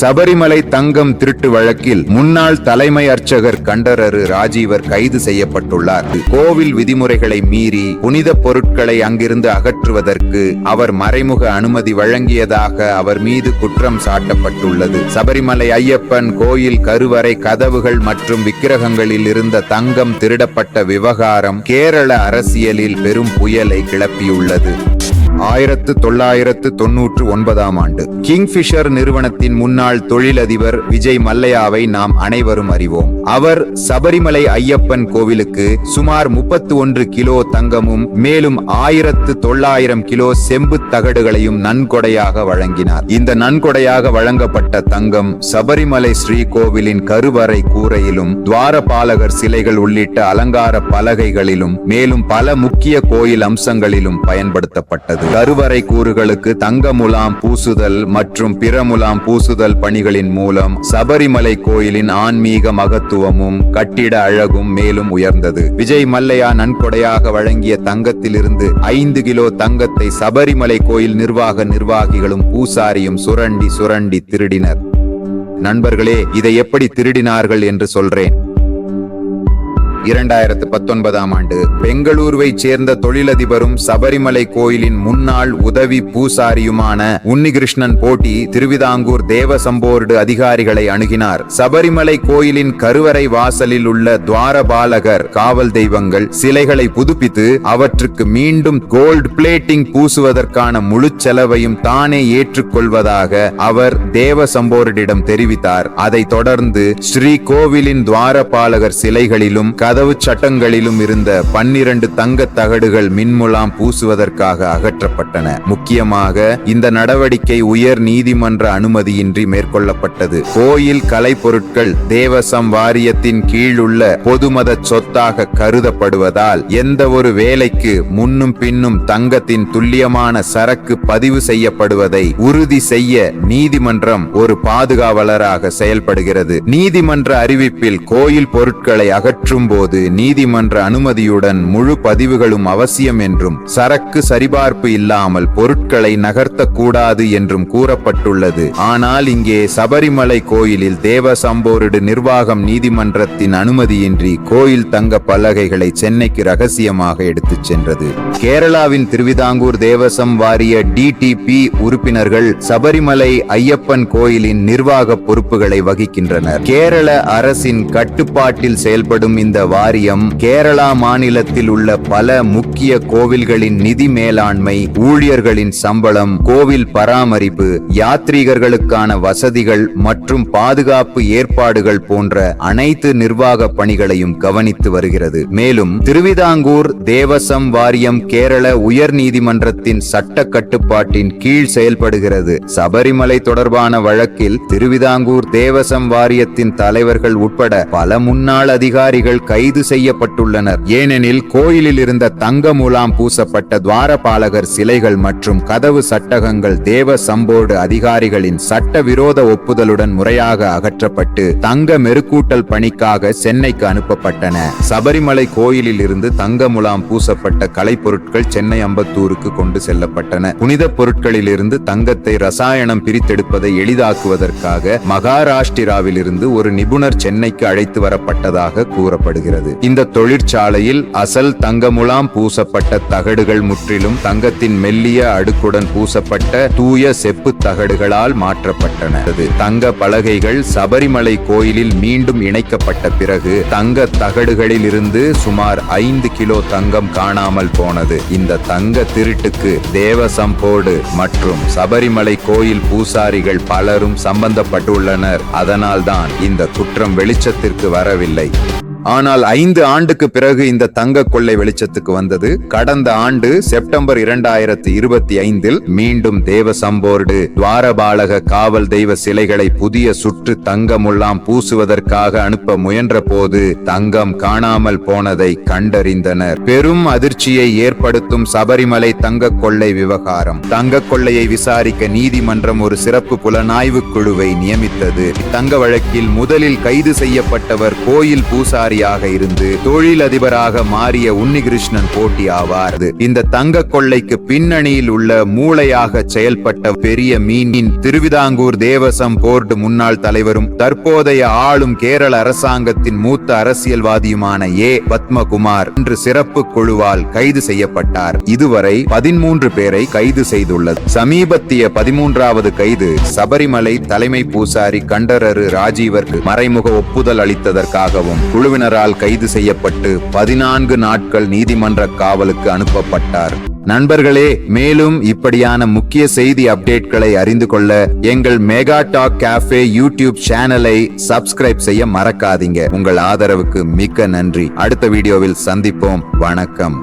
சபரிமலை தங்கம் திருட்டு வழக்கில் முன்னாள் தலைமை அர்ச்சகர் கண்டரரு ராஜீவர் கைது செய்யப்பட்டுள்ளார். கோவில் விதிமுறைகளை மீறி புனித பொருட்களை அங்கிருந்து அகற்றுவதற்கு அவர் மறைமுக அனுமதி வழங்கியதாக அவர் மீது குற்றம் சாட்டப்பட்டுள்ளது. சபரிமலை ஐயப்பன் கோயில் கருவறை கதவுகள் மற்றும் விக்கிரகங்களில் இருந்த தங்கம் திருடப்பட்ட விவகாரம் கேரள அரசியலில் பெரும் புயலை கிளப்பியுள்ளது. ஆயிரத்து தொள்ளாயிரத்து தொன்னூற்று ஒன்பதாம் ஆண்டு. கிங்ஃபிஷர் நிறுவனத்தின் முன்னாள் தொழிலதிபர் விஜய் மல்லையாவை நாம் அனைவரும் அறிவோம். அவர் சபரிமலை ஐயப்பன் கோவிலுக்கு சுமார் முப்பத்து ஒன்று கிலோ தங்கமும் மேலும் ஆயிரத்து தொள்ளாயிரம் கிலோ செம்பு தகடுகளையும் நன்கொடையாக வழங்கினார். இந்த நன்கொடையாக வழங்கப்பட்ட தங்கம் சபரிமலை ஸ்ரீ கோவிலின் கருவறை கூரையிலும் துவாரபாலகர் சிலைகள் உள்ளிட்ட அலங்கார பலகைகளிலும் மேலும் பல முக்கிய கோயில் அம்சங்களிலும் பயன்படுத்தப்பட்டது. கருவறை கூறுகளுக்கு தங்க முலாம் பூசுதல் மற்றும் பிற முலாம் பூசுதல் பணிகளின் மூலம் சபரிமலை கோயிலின் ஆன்மீக மகத்துவமும் கட்டிட அழகும் மேலும் உயர்ந்தது. விஜய் மல்லையா நன்கொடையாக வழங்கிய தங்கத்திலிருந்து ஐந்து கிலோ தங்கத்தை சபரிமலை கோயில் நிர்வாக நிர்வாகிகளும் பூசாரியும் சுரண்டி சுரண்டி திருடினர். நண்பர்களே இதை எப்படி திருடினார்கள் என்று சொல்றேன். இரண்டாயிரத்து பத்தொன்பதாம் ஆண்டு பெங்களூருவை சேர்ந்த தொழிலதிபரும் சபரிமலை கோயிலின் முன்னாள் உதவி பூசாரியுமான உன்னிகிருஷ்ணன் போட்டி திருவிதாங்கூர் தேவசம்போர்டு அதிகாரிகளை அணுகினார். சபரிமலை கோயிலின் கருவறை வாசலில் உள்ள துவாரபாலகர் காவல் தெய்வங்கள் சிலைகளை புதுப்பித்து அவற்றுக்கு மீண்டும் கோல்டு பிளேட்டிங் பூசுவதற்கான முழு செலவையும் தானே ஏற்றுக்கொள்வதாக அவர் தேவசம்போர்டிடம் தெரிவித்தார். அதைத் தொடர்ந்து ஸ்ரீ கோவிலின் துவாரபாலகர் சிலைகளிலும் கத கதவு சட்டங்களிலும் இருந்த பன்னிரண்டு தங்க தகடுகள் மின்முலாம் பூசுவதற்காக அகற்றப்பட்டன. முக்கியமாக இந்த நடவடிக்கை உயர் நீதிமன்ற அனுமதியின்றி மேற்கொள்ளப்பட்டது. கோயில் கலை பொருட்கள் தேவசம் வாரியத்தின் கீழ் உள்ள பொதுமத சொத்தாக கருதப்படுவதால் எந்த ஒரு வேலைக்கு முன்னும் பின்னும் தங்கத்தின் துல்லியமான சரக்கு பதிவு செய்யப்படுவதை உறுதி செய்ய நீதிமன்றம் ஒரு பாதுகாவலராக செயல்படுகிறது. நீதிமன்ற அறிவிப்பில் கோயில் பொருட்களை அகற்றும் போது நீதிமன்ற அனுமதியுடன் முழு பதிவுகளும் அவசியம் என்றும் சரக்கு சரிபார்ப்பு இல்லாமல் பொருட்களை நகர்த்தக்கூடாது என்றும் கூறப்பட்டுள்ளது. ஆனால் இங்கே சபரிமலை கோயிலில் தேவசம்போருடு நிர்வாகம் நீதிமன்றத்தின் அனுமதியின்றி கோயில் தங்க பலகைகளை சென்னைக்கு ரகசியமாக எடுத்துச் சென்றது. கேரளாவின் திருவிதாங்கூர் தேவசம் வாரிய டிடிபி உறுப்பினர்கள் சபரிமலை ஐயப்பன் கோயிலின் நிர்வாக பொறுப்புகளை வகிக்கின்றனர். கேரள அரசின் கட்டுப்பாட்டில் செயல்படும் இந்த வாரியம் கேரளா மாநிலத்தில் உள்ள பல முக்கிய கோவில்களின் நிதி மேலாண்மை ஊழியர்களின் சம்பளம் கோவில் பராமரிப்பு யாத்ரீகர்களுக்கான வசதிகள் மற்றும் பாதுகாப்பு ஏற்பாடுகள் போன்ற அனைத்து நிர்வாக பணிகளையும் கவனித்து வருகிறது. மேலும் திருவிதாங்கூர் தேவசம் வாரியம் கேரள உயர் நீதிமன்றத்தின் சட்ட கட்டுப்பாட்டின் கீழ் செயல்படுகிறது. சபரிமலை தொடர்பான வழக்கில் திருவிதாங்கூர் தேவசம் வாரியத்தின் தலைவர்கள் உட்பட பல முன்னாள் அதிகாரிகள் கைது செய்யப்பட்டுள்ளனர். ஏனெனில் கோயிலில் இருந்த தங்க முலாம் பூசப்பட்ட துவாரபாலகர் சிலைகள் மற்றும் கதவு சட்டகங்கள் தேவ சம்போர்டு அதிகாரிகளின் சட்டவிரோத ஒப்புதலுடன் முறையாக அகற்றப்பட்டு தங்க மெருக்கூட்டல் பணிக்காக சென்னைக்கு அனுப்பப்பட்டன. சபரிமலை கோயிலில் இருந்து தங்க முலாம் பூசப்பட்ட கலைப்பொருட்கள் சென்னை அம்பத்தூருக்கு கொண்டு செல்லப்பட்டன. புனித பொருட்களிலிருந்து தங்கத்தை ரசாயனம் பிரித்தெடுப்பதை எளிதாக்குவதற்காக மகாராஷ்டிராவிலிருந்து ஒரு நிபுணர் சென்னைக்கு அழைத்து வரப்பட்டதாக கூறப்படுகிறது. இந்த தொழிற்சாலையில் அசல் தங்கமுலாம் பூசப்பட்ட தகடுகள் முற்றிலும் தங்கத்தின் மெல்லிய அடுக்குடன் பூசப்பட்ட தூய செப்பு தகடுகளால் மாற்றப்பட்டன. தங்க பலகைகள் சபரிமலை கோயிலில் மீண்டும் இணைக்கப்பட்ட பிறகு தங்க தகடுகளில் இருந்து சுமார் ஐந்து கிலோ தங்கம் காணாமல் போனது. இந்த தங்க திருட்டுக்கு தேவசம்போடு மற்றும் சபரிமலை கோயில் பூசாரிகள் பலரும் சம்பந்தப்பட்டுள்ளனர். அதனால்தான் இந்த குற்றம் வெளிச்சத்திற்கு வரவில்லை. ஆனால் ஐந்து ஆண்டுக்கு பிறகு இந்த தங்க கொள்ளை வெளிச்சத்துக்கு வந்தது. கடந்த ஆண்டு செப்டம்பர் இரண்டாயிரத்தி இருபத்தி ஐந்தில் மீண்டும் தேவ சம்போர்டு துவாரபாலக காவல் தெய்வ சிலைகளை புதிய சுற்று தங்கமுள்ளாம் பூசுவதற்காக அனுப்ப முயன்ற போது தங்கம் காணாமல் போனதை கண்டறிந்தனர். பெரும் அதிர்ச்சியை ஏற்படுத்தும் சபரிமலை தங்க கொள்ளை விவகாரம். தங்க கொள்ளையை விசாரிக்க நீதிமன்றம் ஒரு சிறப்பு புலனாய்வு குழுவை நியமித்தது. தங்க வழக்கில் முதலில் கைது செய்யப்பட்டவர் கோயில் பூசாரி அதிகாரியாக இருந்து தொழிலதிபராக மாறிய உன்னிகிருஷ்ணன் போட்டி ஆவார் இந்த தங்க கொள்ளைக்கு பின்னணியில் உள்ள மூளையாக செயல்பட்ட பெரிய மீனின் திருவிதாங்கூர் தேவசம் போர்டு முன்னாள் தலைவரும் தற்போதைய ஆளும் கேரள அரசாங்கத்தின் மூத்த அரசியல்வாதியுமான ஏ. பத்மகுமார் இன்று சிறப்பு குழுவால் கைது செய்யப்பட்டார். இதுவரை பதிமூன்று பேரை கைது செய்துள்ளது. சமீபத்திய பதிமூன்றாவது கைது சபரிமலை தலைமை பூசாரி கண்டரரு ராஜீவர்க்கு மறைமுக ஒப்புதல் அளித்ததற்காகவும் குழுவினர் குழுவினரால் கைது செய்யப்பட்டு பதினான்கு நாட்கள் நீதிமன்ற காவலுக்கு அனுப்பப்பட்டார். நண்பர்களே மேலும் இப்படியான முக்கிய செய்தி அப்டேட்களை அறிந்து கொள்ள எங்கள் மெகா டாக் கேஃபே யூடியூப் சேனலை சப்ஸ்கிரைப் செய்ய மறக்காதீங்க. உங்கள் ஆதரவுக்கு மிக்க நன்றி. அடுத்த வீடியோவில் சந்திப்போம். வணக்கம்.